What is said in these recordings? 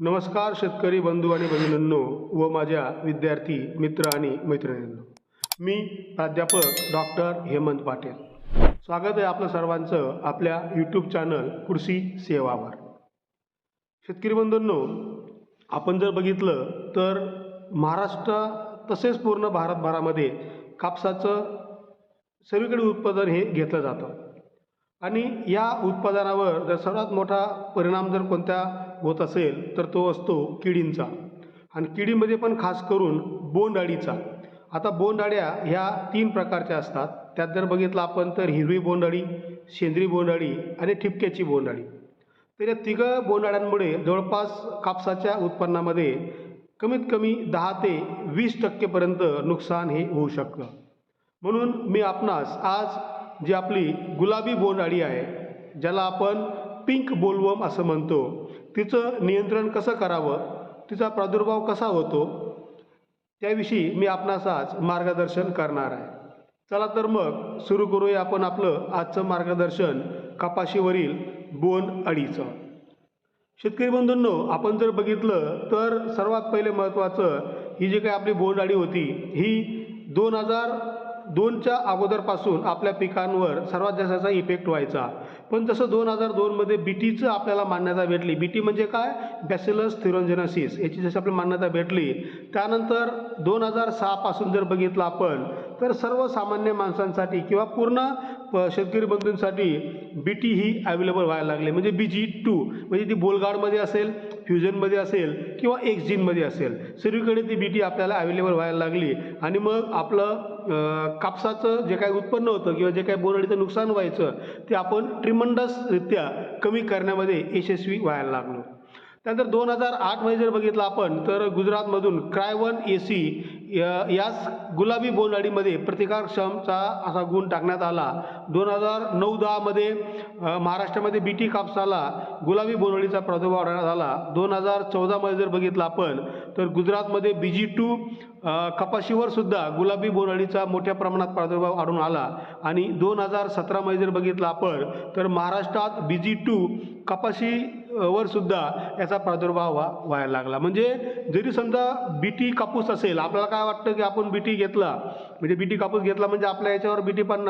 नमस्कार शेतकरी बंधू आणि भगिनींनो व माझ्या विद्यार्थी मित्र आणि मैत्रिणींनो. मी प्राध्यापक डॉक्टर हेमंत पाटील. स्वागत आहे आपलं सर्वांचं आपल्या यूट्यूब चॅनल कृषी सेवावर. शेतकरी बंधूंनो आपण जर बघितलं तर महाराष्ट्र तसेच पूर्ण भारतभरामध्ये कापसाचं सगळीकडे उत्पादन हे घेतलं जातं. आणि या उत्पादनावर जर सर्वात मोठा परिणाम जर कोणत्या होत असेल तर तो असतो किडींचा. आणि किडीमध्ये पण खास करून बोंडअळीचा. आता बोंडअळ्या ह्या तीन प्रकारच्या असतात. त्यात जर बघितलं आपण तर हिरवी बोंडअळी सेंद्रिय बोंडअळी आणि ठिपक्याची बोंडअळी. तर या तिघं बोंडअळ्यांमुळे जवळपास कापसाच्या उत्पन्नामध्ये कमीत कमी दहा ते वीस टक्केपर्यंत नुकसान हे होऊ शकतं. म्हणून मी आपणास आज जी आपली गुलाबी बोंडअळी आहे ज्याला आपण पिंक बोलवम असं म्हणतो तिचं नियंत्रण कसं करावं तिचा प्रादुर्भाव कसा होतो त्याविषयी मी आपणास आज मार्गदर्शन करणार आहे. चला तर मग सुरू करूया आपण आपलं आजचं मार्गदर्शन कपाशीवरील बोंडअळीचं. शेतकरी बंधूंनो आपण जर बघितलं तर सर्वात पहिले महत्त्वाचं ही जी काही आपली बोंडअळी होती ही दोन हजार दोनच्या अगोदरपासून आपल्या पिकांवर सर्वात जास्ताचा इफेक्ट व्हायचा. पण जसं दोन हजार दोनमध्ये बीटीचं आपल्याला मान्यता भेटली बीटी म्हणजे काय? बॅसिलस थिरोंजेनसिस याची जशी आपल्याला मान्यता भेटली त्यानंतर दोन हजार सहापासून जर बघितलं आपण तर सर्वसामान्य माणसांसाठी किंवा पूर्ण प शेतकरी बंधूंसाठी बी टी ही अवेलेबल व्हायला लागले. म्हणजे बी जी टू म्हणजे ती बोलगाडमध्ये असेल फ्युजनमध्ये असेल किंवा एक्सजीनमध्ये असेल. सर्वीकडे ती बी टी आपल्याला अवेलेबल व्हायला लागली. आणि मग आपलं कापसाचं जे काही उत्पन्न होतं किंवा जे काही बोरडीचं नुकसान व्हायचं ते आपण ट्रिमंडसरित्या कमी करण्यामध्ये यशस्वी व्हायला लागलो. त्यानंतर दोन हजार आठमध्ये जर बघितलं आपण तर गुजरातमधून क्रायवन ए सी याच गुलाबी बोंडअळीमध्ये प्रतिकारक्षमचा असा गुण टाकण्यात आला. दोन हजार नऊ दहामध्ये महाराष्ट्रामध्ये बी टी कापसाला गुलाबी बोंडअळीचा प्रादुर्भाव आढळण्यात आला. दोन हजार चौदामध्ये जर बघितलं आपण तर गुजरातमध्ये बी जी टू कपाशीवर सुद्धा गुलाबी बोंडअळीचा मोठ्या प्रमाणात प्रादुर्भाव आढळून आला. आणि दोन हजार सतरामध्ये जर बघितलं आपण तर महाराष्ट्रात बी जी टू कपाशी वर सुद्धा याचा प्रादुर्भाव व्हा व्हायला लागला. म्हणजे जरी समजा बीटी कापूस असेल आपल्याला काय वाटतं की आपण बीटी घेतला? म्हणजे बीटी कापूस घेतला म्हणजे आपल्या याच्यावर बीटी पण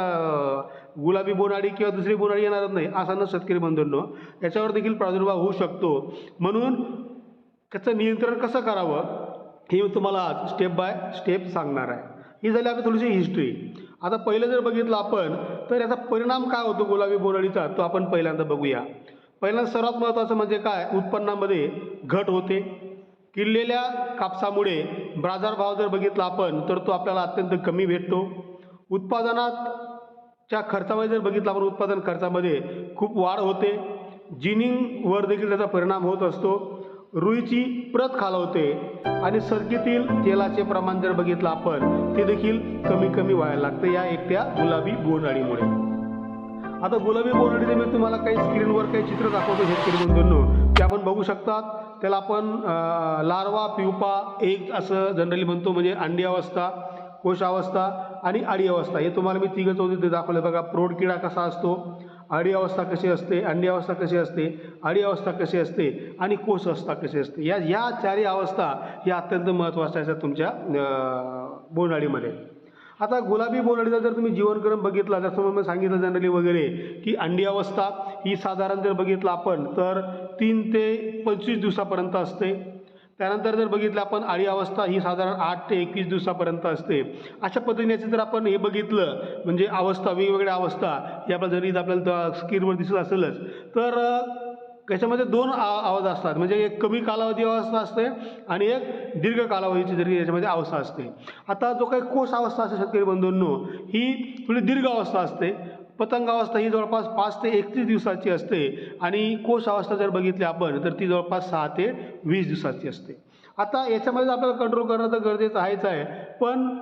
गुलाबी बोनाडी किंवा दुसरी बोनाडी येणारच नाही असा न शेतकरी बंधूंनो याच्यावर देखील प्रादुर्भाव होऊ शकतो. म्हणून त्याचं नियंत्रण कसं करावं? हे मी तुम्हाला आज स्टेप बाय स्टेप सांगणार आहे. ही झाली आपली थोडीशी हिस्ट्री आता पहिलं जर बघितलं आपण तर याचा परिणाम काय होतो गुलाबी बोराडीचा तो आपण पहिल्यांदा बघूया. पहिल्यांदा सर्वात महत्त्वाचं म्हणजे काय? उत्पन्नामध्ये घट होते. किल्लेल्या कापसामुळे बाजारभाव जर बघितला आपण तर तो आपल्याला अत्यंत कमी भेटतो. उत्पादनाच्या खर्चामध्ये जर बघितलं आपण उत्पादन खर्चामध्ये खूप वाढ होते. जिनिंगवर देखील त्याचा परिणाम होत असतो. रुईची प्रत खालवते आणि सरकीतील तेलाचे प्रमाण जर बघितलं आपण ते देखील कमी कमी व्हायला लागतं. या एकट्या गुलाबी बोंडअळीमुळे. आता गुलाबी बोंडअळीचे मी तुम्हाला काही स्क्रीनवर काही चित्र दाखवतो शेतकरी बंधूंनो. ते आपण बघू शकतात. त्याला आपण लारवा लार्वा एक असं जनरली म्हणतो म्हणजे अंडी अवस्था कोश अवस्था आणि आडी अवस्था. हे तुम्हाला मी तिघं चौथी दाखवले बघा. प्रौढ किडा कसा असतो? आडी अवस्था कशी असते? अंडी अवस्था कशी असते? आडी अवस्था कशी असते? आणि कोश अवस्था कशी असते? या या चारही अवस्था या अत्यंत महत्त्वाच्या असतात तुमच्या बोंडाळीमध्ये आता गुलाबी बोंडअळीचा जर तुम्ही जीवनक्रम बघितला जसं मग सांगितलं जनरली वगैरे की अंडी अवस्था ही साधारण जर बघितलं आपण तर तीन ते पंचवीस दिवसापर्यंत असते. त्यानंतर जर बघितलं आपण आळी अवस्था ही साधारण आठ ते एकवीस दिवसापर्यंत असते. अशा पद्धतीने याचं जर आपण हे बघितलं म्हणजे अवस्था वेगवेगळ्या अवस्था हे आपल्या जरी इथं आपल्याला स्क्रीनवर दिसत असेलच तर याच्यामध्ये दोन आ- आवाज असतात. म्हणजे एक कमी कालावधी अवस्था असते आणि एक दीर्घ कालावधीची जरी याच्यामध्ये अवस्था असते. आता जो काही कोष अवस्था असते शेतकरी बंधूंनो ही थोडी दीर्घ अवस्था असते. पतंग अवस्था ही जवळपास पाच ते एकतीस दिवसाची असते आणि कोश अवस्था जर बघितली आपण तर ती जवळपास सहा ते वीस दिवसाची असते. आता याच्यामध्ये आपल्याला कंट्रोल करणं तर गरजेचं आहेच आहे. पण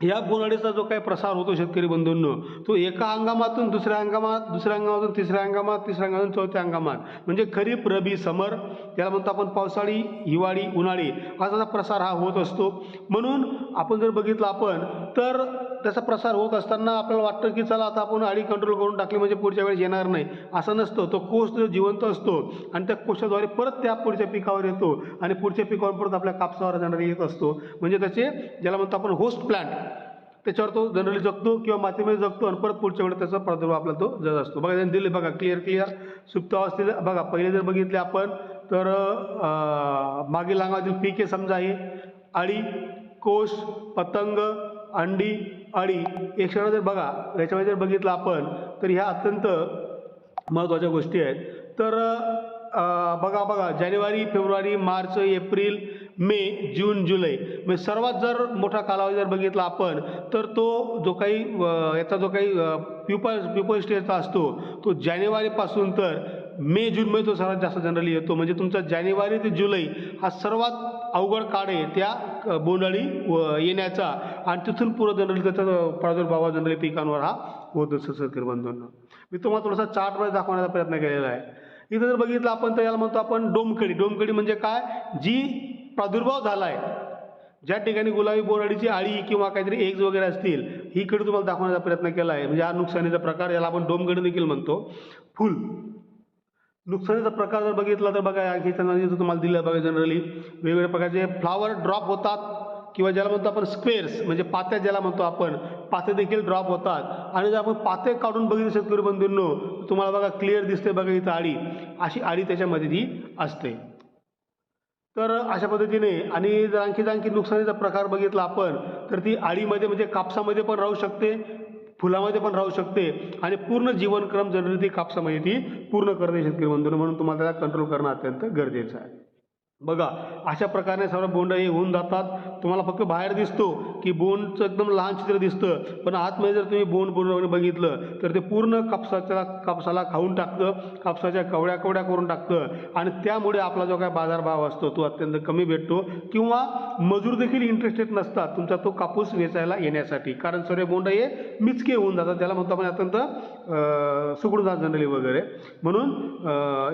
या बोंडअळीचा जो काही प्रसार होतो शेतकरी बंधूंनो तो एका हंगामातून दुसऱ्या हंगामात दुसऱ्या हंगामातून तिसऱ्या हंगामात तिसऱ्या हंगामातून चौथ्या हंगामात. म्हणजे खरीप रबी समर त्याला म्हणतो आपण पावसाळी हिवाळी उन्हाळी असा प्रसार हा होत असतो. म्हणून आपण जर बघितलं आपण तर त्याचा प्रसार होत असताना आपल्याला वाटतं की चला आता आपण अळी कंट्रोल करून टाकली म्हणजे पुढच्या वेळेस येणार नाही. असं नसतं. तो कोष जो जिवंत असतो आणि त्या कोशाद्वारे परत त्या पुढच्या पिकावर येतो आणि पुढच्या पिकावर परत आपल्या कापसावर जाणारे येत असतो. म्हणजे त्याचे ज्याला म्हणतो आपण होस्ट प्लांट त्याच्यावर तो जनरली जगतो किंवा मातीमध्ये जगतो आणि परत पुढच्या वेळेस त्याचा प्रादुर्भाव आपला तो जग असतो. बघा त्यांनी दिले बघा क्लिअर क्लिअर सुप्त अवस्थेत बघा पहिले जर बघितले आपण तर मागील अंगातील पिके समजा आहे अळी कोश पतंग अंडी अळी एक क्षण जर बघा याच्यामध्ये जर बघितलं आपण तर ह्या अत्यंत महत्त्वाच्या गोष्टी आहेत. तर बघा बघा जानेवारी फेब्रुवारी मार्च एप्रिल मे जून जुलै. म्हणजे सर्वात जर मोठा कालावधी जर बघितला आपण तर तो जो काही याचा जो काही प्युपल प्युपल स्टेजचा असतो तो जानेवारीपासून तर मे जूनमध्ये तो सर्वात जास्त जनरली येतो. म्हणजे तुमचा जानेवारी ते जुलै हा सर्वात अवघड काळ आहे त्या बोंडाळी व- येण्याचा. आणि तिथून पुरं जनरली त्याचा प्रादुर्भाव जनरली पिकांवर हा होत असतो शेतकरी बंधूंना मी तुम्हाला थोडासा चार्टमध्ये दाखवण्याचा प्रयत्न केलेला आहे. इथं जर बघितलं आपण तर याला म्हणतो आपण डोमकडी डोमकडी म्हणजे काय? जी प्रादुर्भाव झाला आहे ज्या ठिकाणी गुलाबी बोराडीची आळी किंवा काहीतरी एग्ज वगैरे असतील ही कडे तुम्हाला दाखवण्याचा प्रयत्न केला आहे. म्हणजे हा नुकसानीचा प्रकार याला आपण डोमकडी देखील म्हणतो. फुल. नुकसानीचा प्रकार जर बघितला तर बघा आणखी त्यांना तुम्हाला दिलं बघा जनरली वेगवेगळ्या प्रकारचे फ्लावर ड्रॉप होतात. किंवा ज्याला म्हणतो आपण स्क्वेअर्स म्हणजे पात्या ज्याला म्हणतो आपण पाते देखील ड्रॉप होतात. आणि जर आपण पाते काढून बघितले शेतकरी बंधूंनो तुम्हाला बघा क्लिअर दिसते बघा इथं आडी. अशी आळी त्याच्यामध्ये ती असते. तर अशा पद्धतीने आणि जर आणखी आणखी नुकसानीचा प्रकार बघितला आपण तर ती आळीमध्ये म्हणजे कापसामध्ये पण राहू शकते फुलामध्ये पण राहू शकते आणि पूर्ण जीवनक्रम जनरली ती कापसामध्ये ती पूर्ण करते शेतकरी बंधूंनो. म्हणून तुम्हाला त्याला कंट्रोल करणं अत्यंत गरजेचं आहे. बघा अशा प्रकारे सर्व बोंड हे होऊन जातात. तुम्हाला फक्त बाहेर दिसतो की बोंडचं एकदम लहान चित्र दिसतं. पण आतमध्ये जर तुम्ही बोंड पूर्णपणे बघितलं तर ते पूर्ण कापसाच्या कापसाला खाऊन टाकतं कापसाच्या कवड्या कवड्या करून टाकतं. आणि त्यामुळे आपला जो काय बाजारभाव असतो तो अत्यंत कमी भेटतो. किंवा मजूर देखील इंटरेस्टेड नसतात. तुमचा तो कापूस वेचायला येण्यासाठी. कारण सर्व बोंड हे मिचके होऊन जातात. त्याला म्हणतो आपण अत्यंत अं, जनरली वगैरे. म्हणून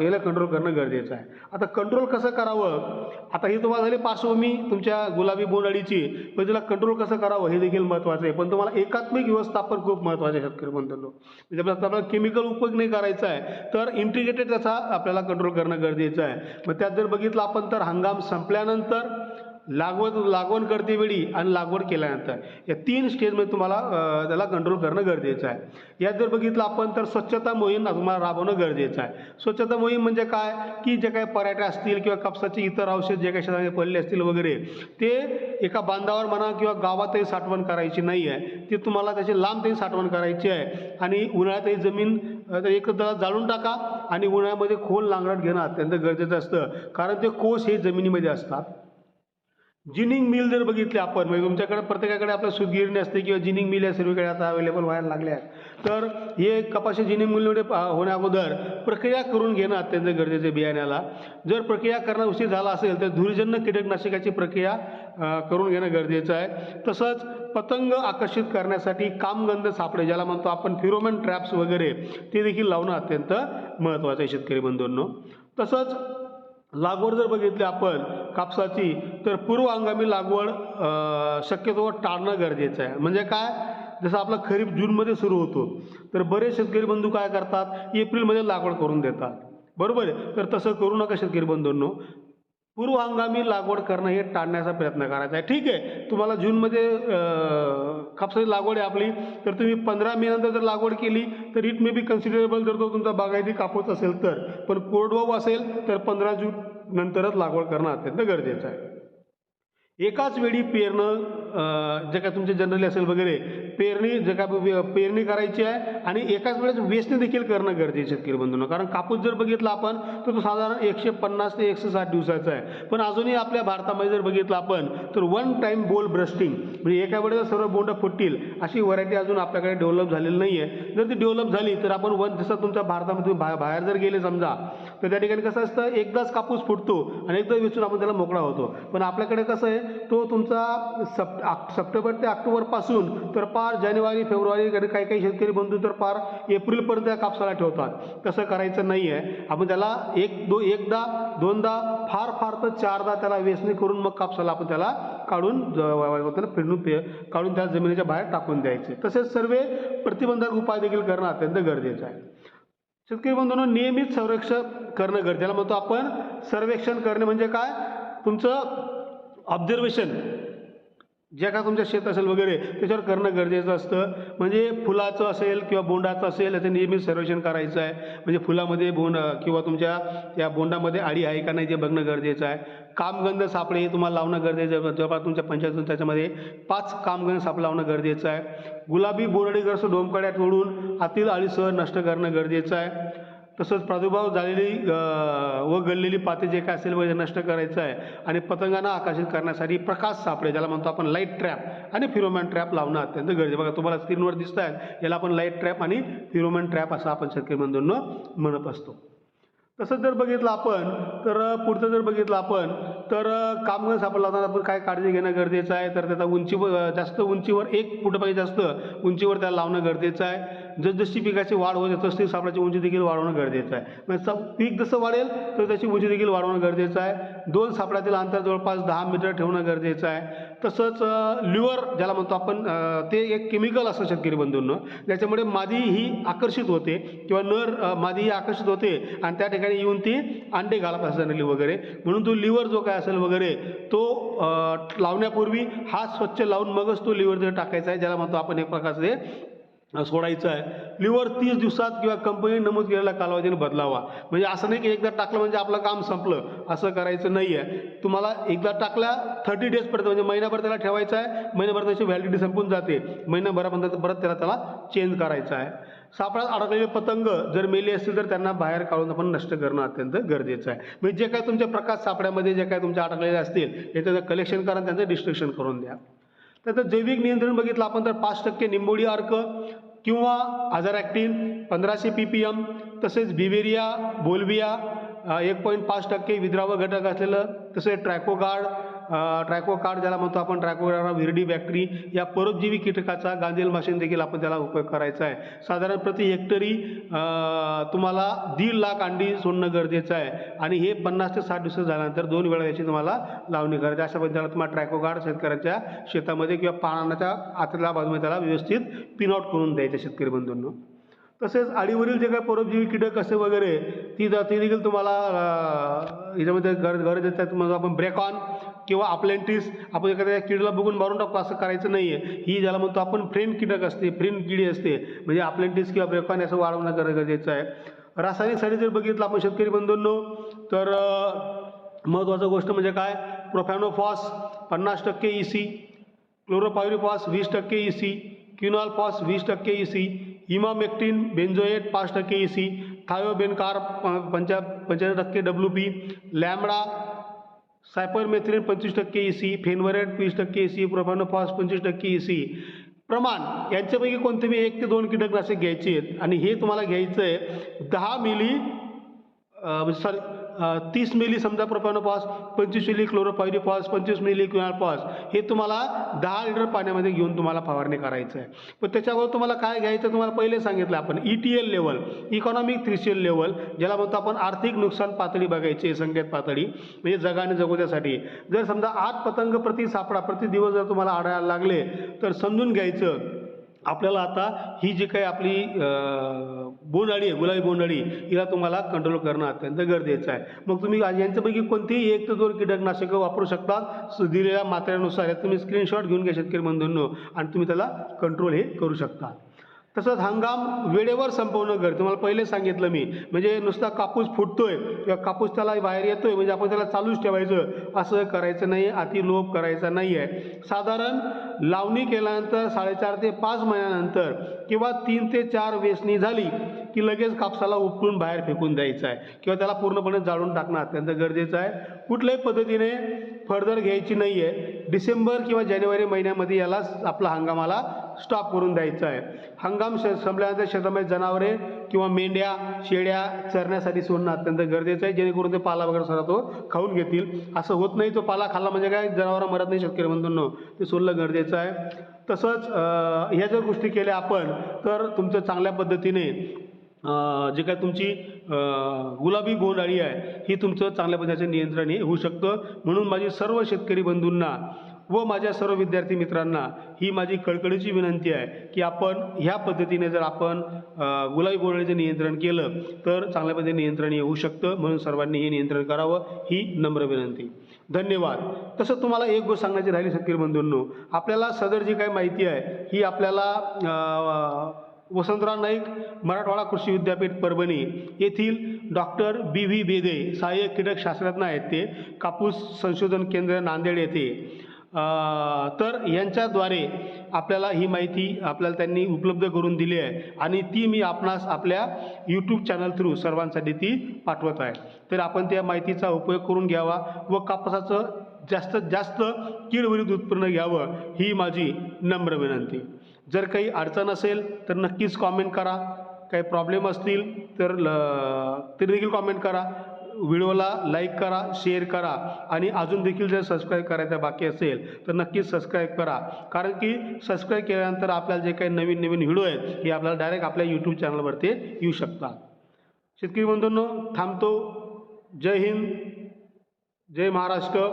याला कंट्रोल करणं गरजेचं आहे. आता कंट्रोल कसं करावं? आता ही तुम्हाला झाली पार्श्वभूमी तुमच्या गुलाबी बोंडअळीची. पण तिला कंट्रोल कसं करावं? हे देखील महत्त्वाचं आहे. पण तुम्हाला एकात्मिक व्यवस्थापन खूप महत्त्वाचं आहे शेतकरी बंधूंनो. म्हणजे आपल्याला आपल्याला केमिकल उपयोग नाही करायचा आहे तर इंटिग्रेटेड त्याचा आपल्याला कंट्रोल करणं गरजेचं आहे. मग त्यात जर बघितलं आपण तर हंगाम संपल्यानंतर लागवड लागवण करते वेळी आणि लागवड केल्यानंतर. या तीन स्टेजमध्ये तुम्हाला त्याला कंट्रोल करणं गरजेचं आहे. यात जर बघितलं आपण तर स्वच्छता मोहीम तुम्हाला राबवणं गरजेचं आहे. स्वच्छता मोहीम म्हणजे काय? की जे काही पराठ्या असतील किंवा कापसाचे इतर औषध जे काही शेतामध्ये पडले असतील वगैरे ते एका बांधावर म्हणा किंवा गावातही साठवण करायची नाही आहे. ते तुम्हाला त्याची लांबतही साठवण करायची आहे. आणि उन्हाळ्यातही जमीन अ, तर एक त्याला जाळून टाका आणि उन्हाळ्यामध्ये खोल नांगरट घेणं अत्यंत गरजेचं असतं. कारण ते कोष हे जमिनीमध्ये असतात. जिनिंग मिल जर बघितले आपण म्हणजे तुमच्याकडे प्रत्येकाकडे आपल्या सुतगिरणी असते किंवा जिनिंग मिल या सर्वीकडे आता अवेलेबल व्हायला लागल्या आहेत. तर हे कपाशी जिनिंग मिलमध्ये पा- होण्या अगोदर प्रक्रिया करून घेणं अत्यंत गरजेचं आहे बियाण्याला. जर प्रक्रिया करणं उशीर झाला असेल तर धुरीजन्य कीटकनाशकाची प्रक्रिया करून घेणं गरजेचं आहे. तसंच पतंग आकर्षित करण्यासाठी कामगंध सापडे ज्याला म्हणतो आपण फिरोमेन ट्रॅप्स वगैरे ते देखील लावणं अत्यंत महत्त्वाचं आहे शेतकरी बंधूंनो. तसंच लागवड जर बघितली आपण कापसाची तर पूर्व हंगामी लागवड शक्यतो टाळणं गरजेचं आहे. म्हणजे काय? जसं आपला खरीप जूनमध्ये सुरू होतो तर बरेच शेतकरी बंधू काय करतात? एप्रिलमध्ये लागवड करून देतात. बरोबर आहे? तर तसं करू नका शेतकरी बंधूंनो. पूर्व हंगामी लागवड करणं हे टाळण्याचा प्रयत्न करायचा आहे. ठीक आहे. तुम्हाला जूनमध्ये कापसाची लागवड आहे आपली तर तुम्ही पंधरा मे नंतर जर लागवड केली तर इट मे बी कन्सिडरेबल जर तो तुमचा बागायती कापूस असेल तर. पण कोरडवाहू असेल तर पंधरा जून नंतरच लागवड करणं अत्यंत गरजेचं आहे. एकाच वेळी पेरणं जे काय तुमचे जनरली असेल वगैरे पेरणी जे काय पेरणी करायची आहे आणि एकाच वेळेस वेचणी देखील करणं गरजेचं शेतकरी बंधूंना कारण कापूस जर बघितला आपण तर तो साधारण एकशे पन्नास ते एकशे साठ दिवसाचा आहे. पण अजूनही आपल्या भारतामध्ये जर बघितलं आपण तर वन टाईम बोल ब्रस्टिंग म्हणजे एका वेळेला सर्व बोंड फुटतील अशी व्हरायटी अजून आपल्याकडे डेव्हलप झालेली नाही आहे जर ती डेव्हलप झाली तर आपण वन जसं तुमच्या भारतामध्ये बा बाहेर जर गेले समजा तर त्या ठिकाणी कसं असतं एकदाच कापूस फुटतो आणि एकदा वेचून आपण त्याला मोकळा होतो. पण आपल्याकडे कसं आहे तो तुमचा सप सप्टेंबर ते ऑक्टोबरपासून तर पार जानेवारी फेब्रुवारी काही काही शेतकरी बंधू तर पार एप्रिलपर्यंत त्या कापसाला ठेवतात. तसं करायचं नाही आहे. आपण त्याला एक दो एकदा दोनदा फार फार तर चारदा त्याला वेचणी करून मग कापसाला आपण त्याला काढून ज- त्याला फिरून पे काढून त्या जमिनीच्या बाहेर टाकून द्यायचे. तसेच सर्व प्रतिबंधक उपाय देखील करणं अत्यंत गरजेचं आहे. शेतकरी बंधूंनो नियमित संरक्षण करणं गरजेला म्हणतो आपण सर्वेक्षण करणे म्हणजे काय? तुमचं ऑब्झर्वेशन जे काय तुमच्या शेत असेल वगैरे त्याच्यावर करणं गरजेचं असतं. म्हणजे फुलाचं असेल किंवा बोंडाचं असेल याचं नियमित सर्वेक्षण करायचं आहे. म्हणजे फुलामध्ये बोंड किंवा तुमच्या त्या बोंडामध्ये आळी आहे का नाही ते बघणं गरजेचं आहे. कामगंध सापळे हे तुम्हाला लावणं गरजेचं आहे. जवळपास तुमच्या पंचायतून त्याच्यामध्ये पाच कामगंध सापळं लावणं गरजेचं आहे. गुलाबी बोरडीग्रस्त डोमकड्या तोडून आतील आळीसह नष्ट करणं गरजेचं आहे. तसंच प्रादुर्भाव झालेली व गळलेली पाते जे काय असेल वगैरे नष्ट करायचं आहे. आणि पतंगांना आकर्षित करण्यासाठी प्रकाश सापळे ज्याला म्हणतो आपण लाइट ट्रॅप आणि फिरोमॅन ट्रॅप लावणं अत्यंत गरजेचं बघा तुम्हाला स्क्रीनवर दिसत आहेत. याला आपण लाइट ट्रॅप आणि फिरोमॅन ट्रॅप असं आपण शेतकरी बंधूंना म्हणत असतो. तसंच जर बघितलं आपण तर पुढचं जर बघितलं आपण तर कामगार सापडला लावताना आपण काय काळजी घेणं गरजेचं आहे? तर त्याचा उंचीवर जास्त उंचीवर एक फुटापेक्षा जास्त उंचीवर त्याला लावणं गरजेचं आहे. जसजशी पिकाची वाढ होते तशी सापळाची उंची देखील वाढवणं गरजेचं आहे. म्हणजे सा- पीक जसं वाढेल तर त्याची उंची देखील वाढवणं गरजेचं आहे. दोन सापड्यातील अंतर जवळपास दहा मीटर ठेवणं गरजेचं आहे. तसंच ल्युअर ज्याला म्हणतो आपण ते एक केमिकल असतं शेतकरी बंधूंनो. ज्याच्यामुळे मादी ही आकर्षित होते किंवा नर मादी ही आकर्षित होते आणि त्या ठिकाणी येऊन ती अंडे घालत असतात वगैरे. म्हणून तो लिव्हर जो काय असेल वगैरे तो लावण्यापूर्वी हात स्वच्छ लावून मगच तो लिव्हर जर टाकायचा आहे. ज्याला म्हणतो आपण एक प्रकारचे सोडायचं आहे. लिव्हर तीस दिवसात किंवा कंपनी नमूद केलेल्या कालावधीने बदलावा. म्हणजे असं नाही की एकदा टाकलं म्हणजे आपलं काम संपलं. असं करायचं नाही आहे तुम्हाला एकदा टाकल्या थर्टी डेजपर्यंत म्हणजे महिनाभर त्याला ठेवायचं आहे. महिनाभर त्याची व्हॅलिडिटी संपून जाते. महिनाभरापर्यंत परत त्याला त्याला चेंज करायचं आहे. सापळ्यात अडकलेले पतंग जर मेले असतील तर त्यांना बाहेर काढून आपण नष्ट करणं अत्यंत गरजेचं आहे. म्हणजे जे काय तुमच्या प्रकाश सापड्यामध्ये जे काय तुमच्या अडकलेले असतील याचं कलेक्शन करा त्यांचं डिस्ट्रक्शन करून द्या. त्याचं जैविक नियंत्रण बघितलं आपण तर पाच टक्के निंबोडी अर्क किंवा आजार ॲक्टिन पंधराशे पी पी एम तसेच बिवेरिया बोलविया एक पॉईंट पाच टक्के विद्राव घटक असलेलं तसेच ट्रॅकोगार्ड ट्रॅकोकार्ड ज्याला म्हणतो आपण ट्रॅकोगार्ड विरडी बॅक्टरी या परोपजीवी कीटकाचा गांजेल माशीन देखील आपण त्याला उपयोग करायचा आहे. साधारण प्रति हेक्टरी तुम्हाला दीड लाख अंडी सोडणं गरजेचं आहे. आणि हे पन्नास ते साठ दिवस झाल्यानंतर दोन वेळा याची तुम्हाला लावणी करायची. अशा पद्धतीने तुम्हाला ट्रॅकोगार्ड शेतकऱ्यांच्या शेतामध्ये किंवा पानाच्या आतल्या बाजूने त्याला व्यवस्थित पिनआउट करून द्यायचे शेतकरी बंधूंना. तसेच आडीवरील जे काही परोपजीवी कीटक असे वगैरे ती ती देखील तुम्हाला याच्यामध्ये गर गरज आहे. त्यात आपण ब्रेकॉन किंवा अप्लेंटिस आपण एखाद्या किडीला बघून मारून टाकू असं करायचं नाही आहे ही ज्याला म्हणतो आपण फ्रेम कीटक असते फ्रेंड किडी असते. म्हणजे अप्लेंटिस किंवा ब्रेकॉन असं वाढवणं करणं गरजेचं आहे. रासायनिकसाठी जर बघितलं आपण शेतकरी बंधूंनो तर महत्त्वाचं गोष्ट म्हणजे काय? प्रोफॅनोफॉस पन्नास टक्के ई सी क्लोरोपायरिफॉस वीस टक्के ई सी क्युनॉलफॉस वीस टक्के ई सी इमामेक्टिन बेन्झोएट पाच टक्के ई सी थायोबेनकार पंचा पंच्याण्णव टक्के डब्ल्यू पी लॅमडा सायपरमेथ्रिन पंचवीस टक्के ई सी फेनवरेट वीस टक्के ई सी प्रोफॅनोफॉस पंचवीस टक्के ई सी प्रमाण यांच्यापैकी कोणते मी एक ते दोन कीटकनाशक घ्यायचे आहेत? आणि हे तुम्हाला घ्यायचं आहे दहा मिली सॉरी तीस मिली समजा प्रोपॅनोपास पंचवीस मिली क्लोरोपायरिफॉस पंचवीस मिली क्विनॉलफॉस हे तुम्हाला दहा लिटर पाण्यामध्ये घेऊन तुम्हाला फवारणी करायचं आहे. पण त्याच्यावर तुम्हाला काय घ्यायचं तुम्हाला पहिले सांगितलं आपण E T L level economic threshold level ज्याला म्हणतो आपण आर्थिक नुकसान पातळी बघायची आहे संकेत पातळी म्हणजे जगाने जगवण्यासाठी जर समजा आठ पतंग प्रति सापडा प्रति दिवस जर तुम्हाला आढळायला लागले तर समजून घ्यायचं आपल्याला आता ही जी काही आपली बोंडाळी बोंडअळी आहे गुलाबी बोंडअळी हिला तुम्हाला कंट्रोल करणं अत्यंत गरजेचं आहे. मग तुम्ही यांच्यापैकी कोणतीही एक ते दोन कीटकनाशकं वापरू शकता दिलेल्या मात्रेनुसार तुम्ही स्क्रीनशॉट घेऊन घ्या शेतकरी बंधूंनो आणि तुम्ही त्याला कंट्रोल हे करू शकता. तसंच हंगाम वेळेवर संपवणं गरज तुम्हाला पहिले सांगितलं मी. म्हणजे नुसता कापूस फुटतोय किंवा कापूस त्याला बाहेर येतोय म्हणजे आपण त्याला चालूच ठेवायचं. असं करायचं नाही अति लोभ करायचा नाही आहे साधारण लावणी केल्यानंतर साडेचार ते पाच महिन्यानंतर किंवा तीन ते चार वेचणी झाली की लगेच कापसाला उपटून बाहेर फेकून द्यायचं आहे. किंवा त्याला पूर्णपणे जाळून टाकणं अत्यंत गरजेचं आहे. कुठल्याही पद्धतीने फर्दर घ्यायची नाही आहे डिसेंबर किंवा जानेवारी महिन्यामध्ये याला आपला हंगामाला स्टॉप करून द्यायचा आहे. हंगाम श संपल्यानंतर शेतामध्ये जनावरे किंवा मेंढ्या शेळ्या चरण्यासाठी सोडणं अत्यंत गरजेचं आहे. जेणेकरून ते पाला वगैरे सगळा तो खाऊन घेतील. असं होत नाही तो पाला खाल्ला म्हणजे काय? जनावरं मरत नाही शेतकरी बंधूंनो. ते सोडलं गरजेचं आहे. तसंच ह्या जर गोष्टी केल्या आपण तर तुमचं चांगल्या पद्धतीने जे काय तुमची गुलाबी बोंडअळी आहे ही तुमचं चांगल्या पद्धतीचं नियंत्रण हे होऊ शकतं. म्हणून माझी सर्व शेतकरी बंधूंना व माझ्या सर्व विद्यार्थी मित्रांना ही माझी कळकळीची विनंती आहे की आपण ह्या पद्धतीने जर आपण गुलाबी बोंडअळीचं नियंत्रण केलं तर चांगल्या पद्धतीने नियंत्रण येऊ शकतं. म्हणून सर्वांनी हे नियंत्रण करावं ही नम्र विनंती. धन्यवाद. तसं तुम्हाला एक गोष्ट सांगायची राहिली शेतकरी बंधूंनो आपल्याला सदर जी काही माहिती आहे ही आपल्याला वसंतराव नाईक मराठवाडा कृषी विद्यापीठ परभणी येथील डॉक्टर बी व्ही बेदे सहाय्यक कीटक शास्त्रज्ञ आहेत ते कापूस संशोधन केंद्र नांदेड येथे. तर यांच्याद्वारे आपल्याला ही माहिती आपल्याला त्यांनी उपलब्ध करून दिली आहे आणि ती मी आपणास आपल्या यूट्यूब चॅनल थ्रू सर्वांसाठी ती पाठवत आहे. तर आपण त्या माहितीचा उपयोग करून घ्यावा व कापसाचं जास्तीत जास्त कीड उत्पन्न घ्यावं ही माझी नम्र विनंती. जर काही अडचण असेल तर नक्कीच कॉमेंट करा. काही प्रॉब्लेम असतील तर ल तरी देखील कॉमेंट करा. व्हिडिओला लाईक करा शेअर करा. आणि अजून देखील जर सबस्क्राईब करायचं बाकी असेल तर नक्कीच सबस्क्राईब करा. कारण की सबस्क्राईब केल्यानंतर आपल्याला जे काही नवीन नवीन व्हिडिओ आहेत हे आपल्याला डायरेक्ट आपल्या यूट्यूब चॅनलवरती येऊ शकतात. शेतकरी बंधूंनो थांबतो. जय हिंद. जय महाराष्ट्र.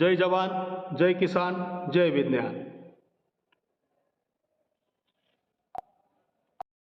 जय जवान. जय किसान. जय विज्ञान.